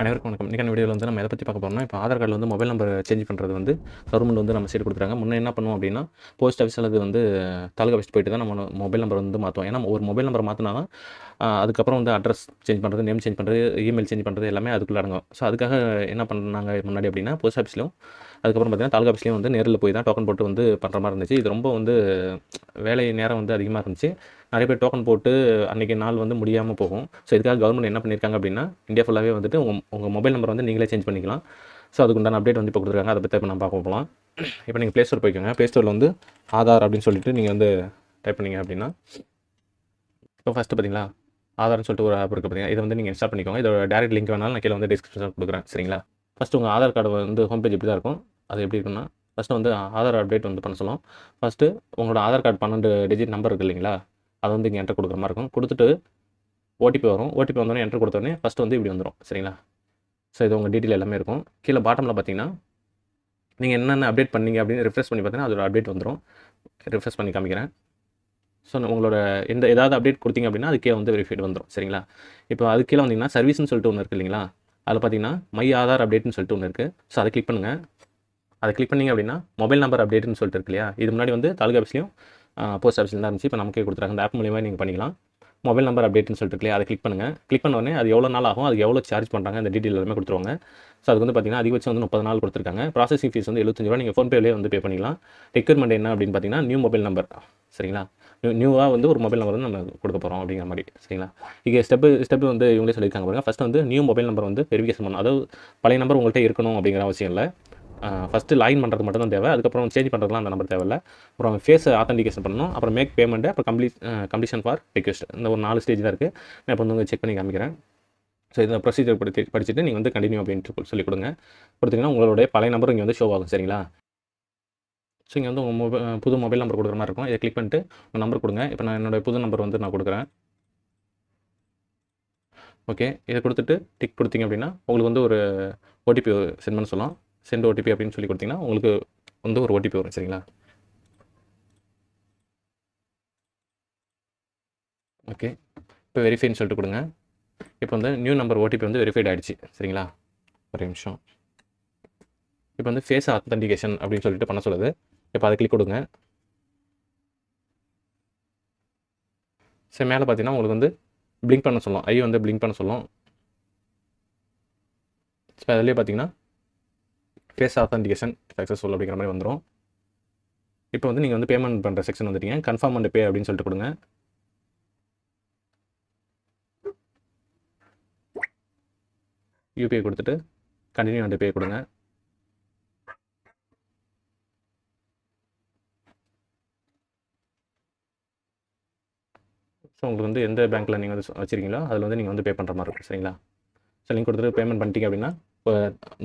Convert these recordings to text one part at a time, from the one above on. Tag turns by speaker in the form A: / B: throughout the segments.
A: அனைவருக்கும் வணக்கம். இன்றைக்கான வீடியோவில் வந்து நம்ம எதை பற்றி பார்க்க போகிறோம்னா இப்போ ஆதார் கார்டில் வந்து மொபைல் நம்பர் சேஞ்ச் பண்ணுறது வந்து கவர்மெண்ட் வந்து நம்ம சைடு கொடுக்குறாங்க. முன்னே என்ன பண்ணுவோம் அப்படின்னா போஸ்ட் ஆஃபீஸ் அல்லது வந்து தாலுகா ஆஃபீஸ் போயிட்டு தான் நம்ம மொபைல் நம்பர் வந்து மாற்றுவோம் ஏன்னா ஒரு மொபைல் நம்பர் மாற்றினா தான் அதுக்கப்புறம் வந்து அட்ரஸ் சேஞ்ச் பண்ணுறது நேம் சேஞ்ச் பண்ணுறது இமெயில் சேஞ்ச் பண்ணுறது எல்லாமே அதுக்குள்ள அடங்கும். ஸோ அதுக்காக என்ன பண்ணாங்க முன்னாடி அப்படின்னா போஸ்ட் ஆஃபீஸ்லையும் அதுக்கப்புறம் பார்த்தீங்கன்னா தாலுகா ஆஃபீஸ்லையும் வந்து நேரில் போய் தான் டோக்கன் போட்டு வந்து பண்ணுற மாதிரி இருந்துச்சு. இது ரொம்ப வந்து வேலை நேரம் வந்து அதிகமாக இருந்துச்சு. நிறைய பேர் டோக்கன் போட்டு அன்றைக்கி நாள் வந்து முடியாமல் போகும். ஸோ இதுக்காக கவர்மெண்ட் என்ன பண்ணியிருக்காங்க அப்படின்னா இந்தியா ஃபுல்லாகவே வந்துட்டு உங்கள் உங்கள் மொபைல் நம்பர் வந்து நீங்களே சேஞ்ச் பண்ணிக்கலாம். ஸோ அதுக்கு உண்டான அப்டேட் வந்து இப்போ கொடுத்துருக்காங்க. அதை பற்றி இப்போ நம்ம பார்க்க போகலாம் இப்போ நீங்கள் ப்ளே ஸ்டோர் போய்க்கோங்க ப்ளே ஸ்டோரில் வந்து ஆதார் அப்படின்னு சொல்லிட்டு நீங்கள் வந்து டைப் பண்ணிங்க அப்படின்னா இப்போ ஃபஸ்ட்டு பார்த்தீங்களா? ஆதார்னு சொல்லிட்டு ஒரு ஆப் இருக்குது பார்த்தீங்கன்னா இதை வந்து நீங்கள் இன்ஸ்டால் பண்ணிக்கோங்க. இதோட டேரக்ட் லிங்க் வேணாலும் நான் கீழே வந்து டிஸ்கிரிப்ஷன் கொடுக்குறேன். சரிங்களா? ஃபஸ்ட்டு உங்கள் ஆதார் கார்டு வந்து ஹோம் பேஜ் இப்படி தான் இருக்கும்? அது எப்படி இருக்குன்னா ஃபஸ்ட்டு வந்து ஆதார் அப்டேட் வந்து பண்ண சொல்லும். ஃபஸ்ட்டு உங்களோட ஆதார் கார்டு பன்னெண்டு டிஜிட் நம்பர் இருக்குது இல்லைங்களா? அதை வந்து இங்கே என்டர் கொடுக்குற மாதிரி இருக்கும். கொடுத்துட்டு ஓடிபி வரும். ஓடிபி வந்தோடனே என்ட்ரு கொடுத்தோடனே ஃபஸ்ட்டு வந்து இப்படி வந்துடும் சரிங்களா? ஸோ இது உங்கள் டீட்டெயில் எல்லாமே இருக்கும். கீழே பாட்டமில் பார்த்தீங்கன்னா நீங்கள் என்னென்ன அப்டேட் பண்ணீங்க அப்படின்னு ரிஃப்ரெஷ் பண்ணி பார்த்தீங்கன்னா அதோட அப்டேட் வந்துடும் ரெஃப்ரெஷ் பண்ணி காமிக்கிறேன். ஸோ உங்களோட எந்த ஏதாவது அப்டேட் கொடுத்தீங்க அப்படின்னா அதுக்கே வந்து வெரிஃபைட் வந்துடும் சரிங்களா? இப்போ அது கீழே வந்தீங்கன்னா சர்வீஸ்னு சொல்லிட்டு ஒன்று இருக்குது இல்லைங்களா? அதில் பார்த்தீங்கன்னா மை ஆதார் அப்டேட்னு சொல்லிட்டு ஒன்று இருக்குது ஸோ அதை கிளிக் பண்ணுங்கள் அதை கிளிக் பண்ணிங்க அப்படின்னா மொபைல் நம்பர் அப்டேட்னு சொல்லிட்டு இருக்கு இல்லையா? இது முன்னாடி வந்து தாலுகா ஆஃபீஸ்லையும் போஸ்ட் ஆஃபீஸில் தான் இருந்துச்சு. இப்போ நமக்கே கொடுத்துருக்காங்க அந்த ஆப் மூலியமாக நீங்கள் பண்ணிக்கலாம். மொபைல் நம்பர் அப்டேட்னு சொல்லிட்டு அதை கிளிக் பண்ணுங்கள் கிளிக் பண்ண உடனே அது எவ்வளோ நாள் ஆகும்? அது எவ்வளோ சார்ஜ் பண்ணுறாங்க அந்த டீட்டெயில் எல்லாமே கொடுத்துருவாங்க. ஸோ அதுக்கு வந்து பார்த்தீங்கன்னா அதிகபட்சம் வந்து முப்பது நாள் கொடுத்துருக்காங்க. ப்ராசஸிங் ஃபீஸ் வந்து எழுபத்தஞ்சு ரூபா நீங்கள் ஃபோன்பேலேயே வந்து பே பண்ணிக்கலாம். ரெக்யூர்மெண்ட் என்ன அப்படின்னு பார்த்தீங்கன்னா நியூ மொபைல் நம்பர் சரிங்களா? நியூ நியூவாக வந்து ஒரு மொபைல் நம்பர் வந்து நம்ம கொடுக்க போகிறோம் அப்படிங்கிற மாதிரி. சரிங்களா? இங்கே ஸ்டெப்பு ஸ்டெப்பு வந்து இவங்களே சொல்லியிருக்காங்க பாருங்கள் ஃபஸ்ட் வந்து நியூ மொபைல் நம்பர் வந்து வெரிஃபிகேஷன் பண்ணணும். அதாவது பழைய நம்பர் உங்கள்கிட்ட இருக்கணும் அப்படிங்கிற அவசியம் இல்லை. ஃபஸ்ட்டு லாயின் பண்ணுறது மட்டும் தான் தேவை. அதுக்கப்புறம் சேஞ்ச் பண்ணுறதுலாம் அந்த நம்பர் தேவையில்ல. அப்புறம் ஃபேஸ் ஆத்தன்டிகேஷன் பண்ணணும். அப்புறம் மேக் பேமெண்ட் அப்புறம் கம்ப்ளீட் கம்ப்ளீஷன் ஃபார் ரிக்வெஸ்ட் இந்த ஒரு நாலு ஸ்டேஜ் தான் இருக்குது நான் இப்போ வந்து செக் பண்ணி காமிக்கிறேன். ஸோ இதை ப்ரொசீஜர் படி படிச்சுட்டு நீங்கள் வந்து கண்டினியூ அப்படின்ட்டு சொல்லி கொடுங்க. கொடுத்தீங்கன்னா உங்களுடைய பழைய நம்பர் இங்கே வந்து ஷோ ஆகும் சரிங்களா? ஸோ இங்கே வந்து உங்கள் மொபைல் புது மொபைல் நம்பர் கொடுக்குற மாதிரி இருக்கும். இதை கிளிக் பண்ணிட்டு உங்கள் நம்பர் கொடுங்க. இப்போ நான் என்னோட புது நம்பர் வந்து நான் கொடுக்குறேன். ஓகே இதை கொடுத்துட்டு டிக் கொடுத்தீங்க அப்படின்னா உங்களுக்கு வந்து ஒரு ஓடிபி சென்ட் பண்ண சொல்லலாம் சென்ட் ஓடிபி அப்படின்னு சொல்லி கொடுத்தீங்கன்னா உங்களுக்கு வந்து ஒரு ஓடிபி வரும் சரிங்களா? ஓகே இப்போ வெரிஃபைன்னு சொல்லிட்டு கொடுங்க. இப்போ வந்து நியூ நம்பர் ஓடிபி வந்து வெரிஃபைட் ஆகிடுச்சு சரிங்களா? ஒரு நிமிஷம். இப்போ வந்து ஃபேஸ் ஆத்தன்டிகேஷன் அப்படின்னு சொல்லிட்டு பண்ண சொல்லுது. இப்போ அதை கிளிக் கொடுங்க. சரி மேலே பார்த்தீங்கன்னா உங்களுக்கு வந்து பிளிங்க் பண்ண சொல்லும். ஐ வந்து பிளிங்க் பண்ண சொல்லும். இப்போ அதுலேயே பார்த்தீங்கன்னா ஃபேஸ் ஆத்தன்டிகேஷன் சக்ஸஸ்ஃபுல் அப்படிங்கிற மாதிரி வந்துடும் இப்போ வந்து நீங்கள் வந்து பேமெண்ட் பண்ணுற செக்ஷன் வந்துட்டீங்க. கன்ஃபார்ம் அண்ட் பே அப்படின்னு சொல்லிட்டு கொடுங்க. யூபிஐ கொடுத்துட்டு கண்டினியூ அண்ட் பே கொடுங்க. ஸோ உங்களுக்கு வந்து எந்த பேங்க்கில் நீங்கள் வந்து வச்சுருக்கீங்களோ அதில் வந்து நீங்கள் வந்து பே பண்ணுற மாதிரி இருக்கும். சரிங்களா? ஸோ லிங்க் கொடுத்துட்டு பேமெண்ட் பண்ணிட்டீங்க அப்படின்னா இப்போ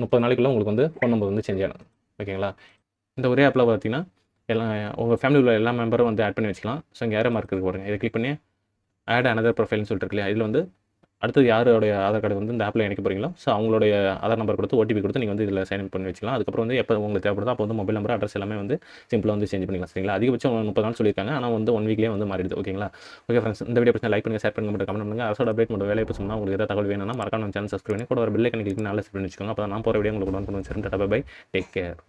A: முப்பது நாளைக்குள்ளே உங்களுக்கு வந்து ஃபோன் நம்பர் வந்து சேஞ்ச் ஆகிடும் ஓகேங்களா இந்த ஒரே ஆப்பில் பார்த்தீங்கன்னா எல்லாம் உங்கள் ஃபேமிலியில் உள்ள எல்லா மெம்பரும் வந்து ஆட் பண்ணி வச்சுக்கலாம். ஸோ இங்கே ஏற மார்க் இருக்கு பாருங்க. இதை கிளிக் பண்ணி ஆட் அனதர் ப்ரொஃபைல்னு சொல்லிட்டு இருக்கு இல்லையா? இதில் வந்து அடுத்தது யாருடைய ஆதார் கார்டு வந்து இந்த ஆப்பில் இணைக்க போகிறீங்களோ ஸோ அவங்களுடைய ஆதார் நம்பர் கொடுத்து ஓடிபி கொடுத்து நீங்கள் வந்து இதில் சைன் பண்ணி வச்சுக்கலாம். அதுக்கப்புறம் வந்து எப்போ உங்களுக்கு தேவைப்படுதோ அப்போ வந்து மொபைல் நம்பர் அட்ரஸ் எல்லாமே வந்து சிம்பிளாக வந்து சேஞ்ச் பண்ணிக்கலாம் சரிங்களா? அதிகபட்சம் முப்பது நாள் சொல்லியிருக்காங்க. ஆனால் வந்து ஒன் வீக்லேயே வந்து மாறிடுது ஓகேங்களா? ஓகே ஃப்ரெண்ட்ஸ் இந்த வீடியோ பிரச்சனை லைக் பண்ணுங்கள் ஷேர் பண்ணுங்க மட்டும் கமெண்ட் பண்ணுங்கள் அரசோட அப்டேட் மட்டும் வேலையை சொன்னால் உங்களுக்கு ஏதாவது தகவல் வேணும்னா மறக்காம சேனல் சப்ஸ்கிரைப் பண்ணி கூட ஒரு பில்லை கணக்கு நல்லா செட் பண்ணி வச்சுக்கோங்க. அப்போ நான் போகிற வீடியோ உங்களுக்கு வந்து பண்ணுவேன் சரி பை டேக் கேர்